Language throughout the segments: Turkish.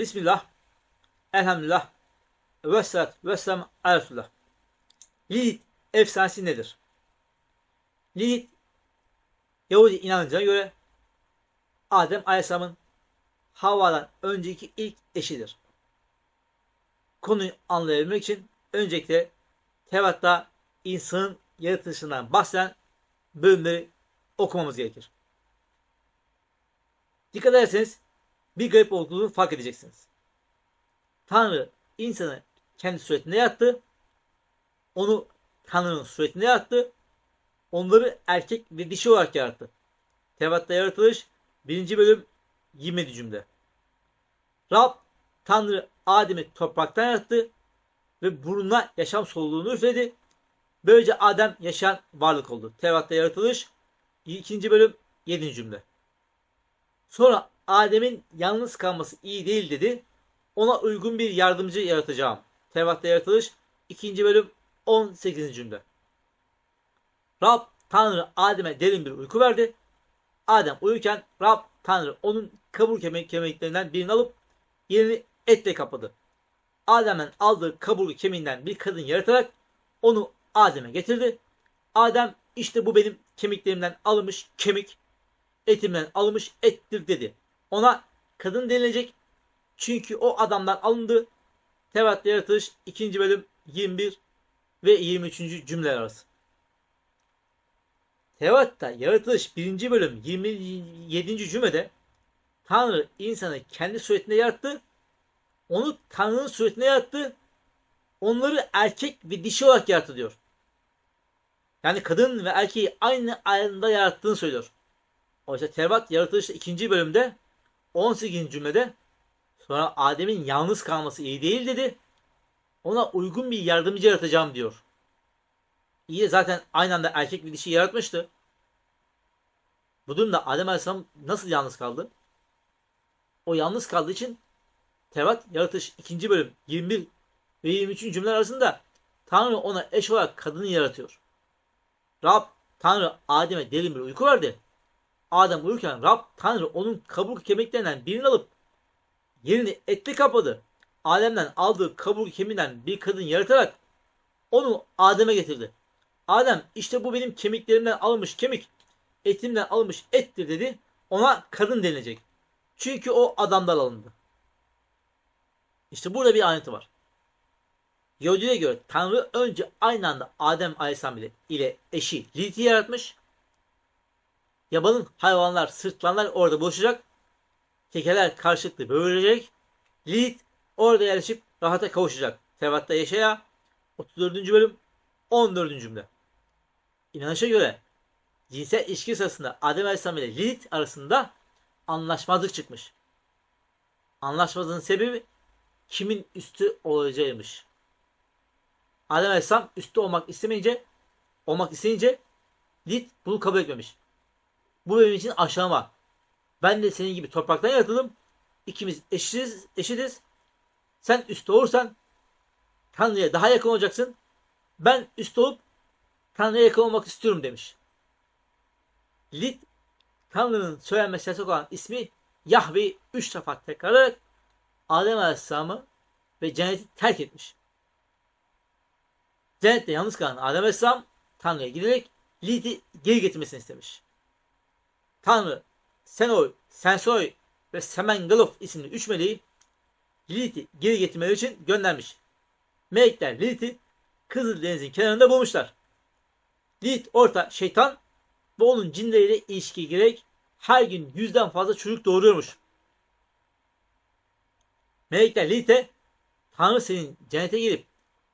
Bismillah. Elhamdülillah. Ve salat ve selam ala Resulullah. Lilith efsanesi nedir? Lilith Yahudi inancına göre Adem Aleyhisselam'ın Havva'dan önceki ilk eşidir. Konuyu anlayabilmek için öncelikle Tevrat'ta insanın yaratılışından bahseden bölümleri okumamız gerekir. Dikkat ederseniz bir garip olduğunu fark edeceksiniz. Tanrı insanı kendi suretinde yarattı. Onu Tanrı'nın suretinde yarattı. Onları erkek ve dişi olarak yarattı. Tevrat'ta yaratılış 1. bölüm 20. cümle. Rab Tanrı Adem'i topraktan yarattı ve burnuna yaşam soluğunu üfledi. Böylece Adem yaşayan varlık oldu. Tevrat'ta yaratılış 2. bölüm 7. cümle. Sonra Adem'in yalnız kalması iyi değil dedi. Ona uygun bir yardımcı yaratacağım. Tevrat'ta yaratılış 2. bölüm 18. cümle. Rab Tanrı Adem'e derin bir uyku verdi. Adem uyurken Rab Tanrı onun kemik kemiklerinden birini alıp yerini etle kapadı. Adem'den aldığı kaburga kemiğinden bir kadın yaratarak onu Adem'e getirdi. Adem işte bu benim kemiklerimden alınmış kemik, etimden alınmış ettir dedi. Ona kadın denilecek çünkü o adamdan alındı. Tevrat'ta yaratılış 2. bölüm 21 ve 23. cümleler arası. Tevrat'ta yaratılış 1. bölüm 27. cümlede Tanrı insanı kendi suretinde yarattı. Onu Tanrı'nın suretinde yarattı. Onları erkek ve dişi olarak yarattı diyor. Yani kadın ve erkeği aynı anda yarattığını söylüyor. Oysa Tevrat yaratılış 2. bölümde 18. cümlede sonra Adem'in yalnız kalması iyi değil dedi. Ona uygun bir yardımcı yaratacağım diyor. İyi zaten aynı anda erkek bir dişi yaratmıştı. Bu durumda Adem Aleyhisselam nasıl yalnız kaldı? O yalnız kaldığı için Tevrat yaratış 2. bölüm 21 ve 23. cümleler arasında Tanrı ona eş olarak kadını yaratıyor. Rab Tanrı Adem'e derin bir uyku verdi. Adem uyurken Rab Tanrı onun kaburga kemiklerinden birini alıp yerini etli kapadı. Adem'den aldığı kaburga kemiğinden bir kadın yaratarak onu Adem'e getirdi. Adem işte bu benim kemiklerimden alınmış kemik, etimden alınmış ettir dedi. Ona kadın denilecek. Çünkü o adamdan alındı. İşte burada bir ayrıntı var. Yahudi'ye göre Tanrı önce aynı anda Adem Aleyhisselam ile eşi Lilith'i yaratmış. Yabanın hayvanlar, sırtlanlar orada buluşacak. Tekeler karşılıklı böğürecek. Lilith orada yerleşip rahata kavuşacak. Tevrat'ta Yaşaya 34. bölüm 14. cümle. İnanışa göre cinsel ilişki sırasında Adem Aleyhisselam ile Lilith arasında anlaşmazlık çıkmış. Anlaşmazlığın sebebi kimin üstü olacağıymış. Adem Aleyhisselam üstü olmak istemeyince olmak isteyince Lilith bunu kabul etmemiş. Bu benim için aşağıma. Ben de senin gibi topraktan yaratıldım. İkimiz eşitiz, eşitiz. Sen üstü olursan Tanrı'ya daha yakın olacaksın. Ben üstü olup Tanrı'ya yakın olmak istiyorum demiş. Lilith Tanrı'nın söylenmesi yasak olan ismi Yahve üç defa tekrarlayarak Adem Aleyhisselam'ı ve cenneti terk etmiş. Cennette yalnız kalan Adem Aleyhisselam Tanrı'ya giderek Lilith'i geri getirmesini istemiş. Tanrı Senoy, Sensoy ve Semengalof isimli üç meleği Lilith'i geri getirmeleri için göndermiş. Melekler Lilith'i Kızıldeniz'in kenarında bulmuşlar. Lilith orta şeytan ve onun cinleriyle ilişkiye girerek her gün yüzden fazla çocuk doğuruyormuş. Melekler Lilith'e Tanrı senin cennete girip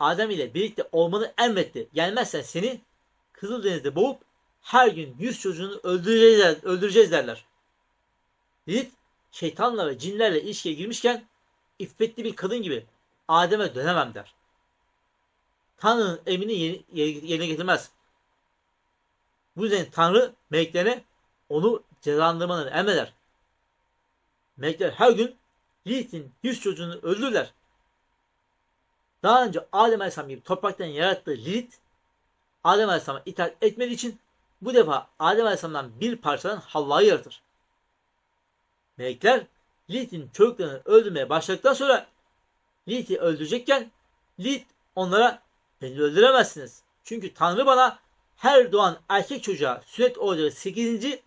Adem ile birlikte olmanı emretti. Gelmezsen seni Kızıldeniz'de boğup her gün yüz çocuğunu öldüreceğiz, öldüreceğiz derler. Lilith şeytanla ve cinlerle ilişkiye girmişken iffetli bir kadın gibi Adem'e dönemem der. Tanrı'nın emrini yerine getirmez. Bu yüzden Tanrı meleklerine onu cezalandırmanı emreder. Melekler her gün Lilith'in yüz çocuğunu öldürürler. Daha önce Adem Aleyhisselam gibi topraktan yarattığı Lilith, Adem Aleyhisselam'a itaat etmediği için bu defa Adem Aleyhisselam'dan bir parçadan Havva'yı yaratır. Melekler Lilith'in çocuklarını öldürmeye başladıktan sonra Lilith'i öldürecekken Lilith onlara beni öldüremezsiniz. Çünkü Tanrı bana her doğan erkek çocuğa sünnet olacağı 8.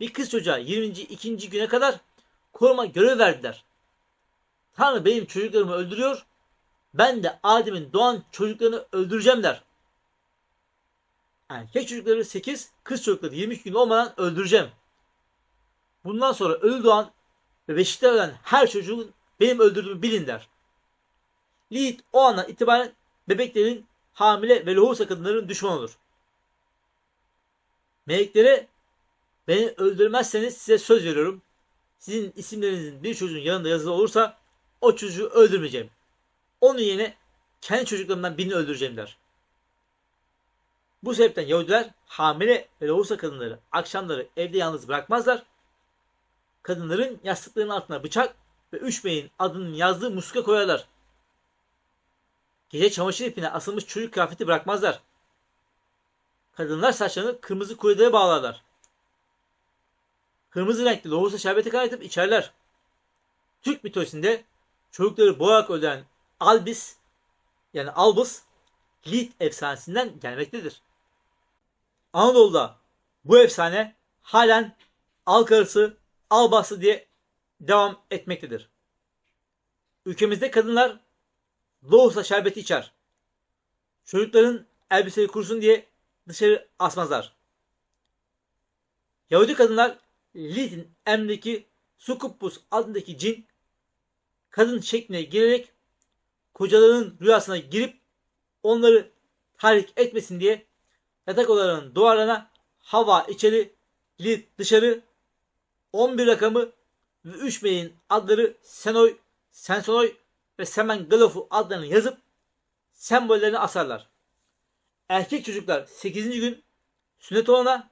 bir kız çocuğa 22. güne kadar koruma görevi verdiler. Tanrı benim çocuklarımı öldürüyor. Ben de Adem'in doğan çocuklarını öldüreceğim der. Erkek çocukları 8, kız çocukları 22 gün olmadan öldüreceğim. Bundan sonra ölü doğan ve beşikte ölen her çocuğun benim öldürdüğümü bilin der. Lilith o andan itibaren bebeklerin hamile ve lohusa kadınların düşmanı olur. Meleklere beni öldürmezseniz size söz veriyorum. Sizin isimlerinizin bir çocuğun yanında yazılı olursa o çocuğu öldürmeyeceğim. Onun yerine kendi çocuklarımdan birini öldüreceğim der. Bu sebepten Yahudiler hamile ve lohusa kadınları akşamları evde yalnız bırakmazlar. Kadınların yastıklarının altına bıçak ve üç beyin adının yazdığı muska koyarlar. Gece çamaşır ipine asılmış çocuk kıyafeti bırakmazlar. Kadınlar saçlarını kırmızı kuyrelere bağlarlar. Kırmızı renkli lohusa şerbeti kaynatıp içerler. Türk mitolojisinde çocukları boğarak öldüren Albis yani Albus Lilith efsanesinden gelmektedir. Anadolu'da bu efsane halen Alkarısı, Albası diye devam etmektedir. Ülkemizde kadınlar lohusa şerbeti içer. Çocukların elbiseyi kurusun diye dışarı asmazlar. Yahudi kadınlar Lilith'in emrindeki Sukuppus adındaki cin kadın şekline girerek kocalarının rüyasına girip onları tahrik etmesin diye yatak odalarının duvarlarına hava içeri, Lilith dışarı 11 rakamı ve 3 beyin adları Senoy, Sensonoy ve Semen Galofu adlarını yazıp sembollerini asarlar. Erkek çocuklar 8. gün sünnet olana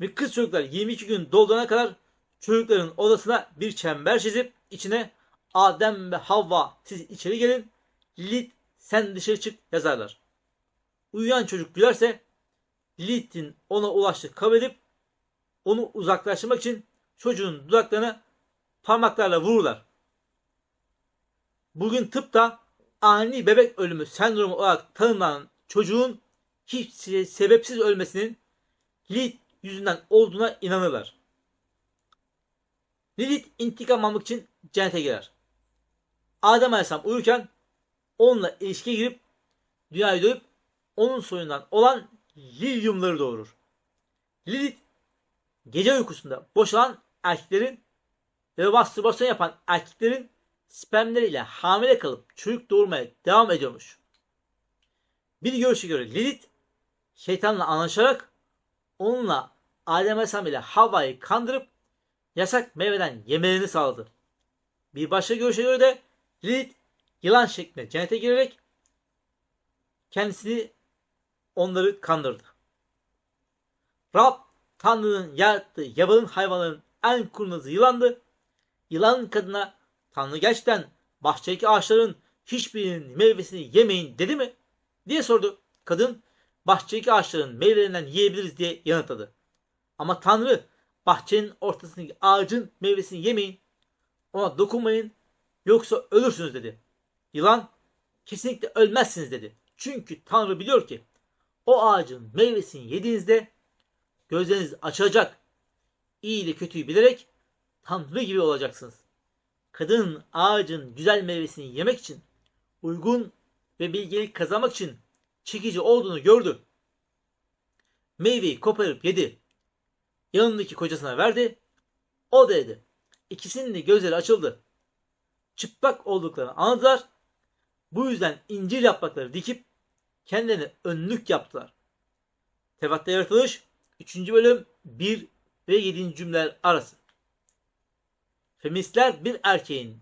ve kız çocuklar 22 gün dolduğuna kadar çocukların odasına bir çember çizip içine Adem ve Havva siz içeri gelin, Lilith sen dışarı çık yazarlar. Uyuyan çocuk gülerse Lilith'in ona ulaştığı kabul edip onu uzaklaştırmak için çocuğun dudaklarına parmaklarla vururlar. Bugün tıpta ani bebek ölümü sendromu olarak tanımlanan çocuğun hiç sebepsiz ölmesinin Lilith yüzünden olduğuna inanırlar. Lilith intikam almak için cennete girer. Adem Aleyhisselam uyurken onunla ilişkiye girip dünyayı dönüp onun soyundan olan lilyumları doğurur. Lilith gece uykusunda boşalan erkeklerin ve mastürbasyon yapan erkeklerin spermleriyle hamile kalıp çocuk doğurmaya devam ediyormuş. Bir görüşe göre Lilith şeytanla anlaşarak onunla Adem Aleyhisselam ile Havva'yı kandırıp yasak meyveden yemelerini sağladı. Bir başka görüşe göre de Lilith yılan şeklinde cennete girerek kendisini onları kandırdı. Rab Tanrı'nın yarattığı yabanın hayvanların en kurnazı yılandı. Yılan kadına Tanrı gerçekten bahçedeki ağaçların hiçbirinin meyvesini yemeyin dedi mi? diye sordu. Kadın bahçedeki ağaçların meyvelerinden yiyebiliriz diye yanıtladı. Ama Tanrı bahçenin ortasındaki ağacın meyvesini yemeyin. Ona dokunmayın yoksa ölürsünüz dedi. Yılan kesinlikle ölmezsiniz dedi. Çünkü Tanrı biliyor ki o ağacın meyvesini yediğinizde gözleriniz açılacak. İyi ile kötüyü bilerek Tanrı gibi olacaksınız. Kadın ağacın güzel meyvesini yemek için uygun ve bilgelik kazanmak için çekici olduğunu gördü. Meyveyi koparıp yedi. Yanındaki kocasına verdi. O da yedi. İkisinin de gözleri açıldı. Çıplak olduklarını anladılar. Bu yüzden incir yaprakları dikip kendilerine önlük yaptılar. Tevat'ta yaratılış 3. bölüm 1 ve 7. cümleler arası. Feministler bir erkeğin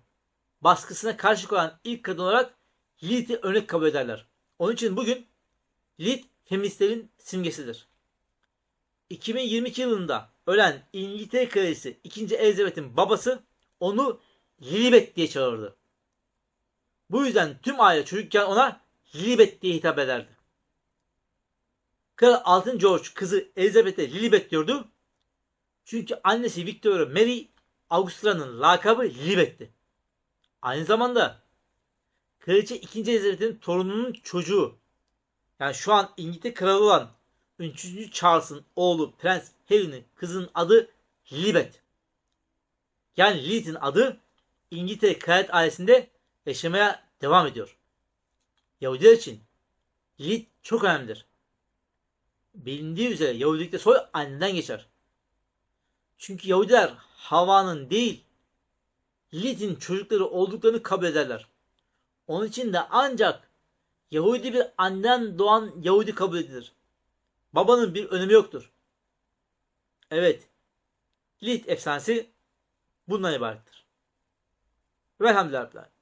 baskısına karşı koyan ilk kadın olarak Lilith'i örnek kabul ederler. Onun için bugün Lilith feministlerin simgesidir. 2022 yılında ölen İngiltere Kraliçesi 2. Elizabeth'in babası onu Lilibet diye çağırdı. Bu yüzden tüm aile çocukken ona Lilibet diye hitap ederdi. Kral 6. George kızı Elizabeth'e Lilibet diyordu. Çünkü annesi Victoria Mary Augustra'nın lakabı Libet'ti. Aynı zamanda Kraliçe 2. Elizabeth'in torununun çocuğu yani şu an İngiltere kralı olan 3. Charles'ın oğlu Prens Harry'nin kızının adı Libet. Yani Lilith'in adı İngiltere kraliyet ailesinde yaşamaya devam ediyor. Yahudiler için Lilith çok önemlidir. Bilindiği üzere Yahudilikte soy anneden geçer. Çünkü Yahudiler Havva'nın değil Lilith'in çocukları olduklarını kabul ederler. Onun için de ancak Yahudi bir anneden doğan Yahudi kabul edilir. Babanın bir önemi yoktur. Evet. Lilith efsanesi bundan ibarettir. Velhamdülillah.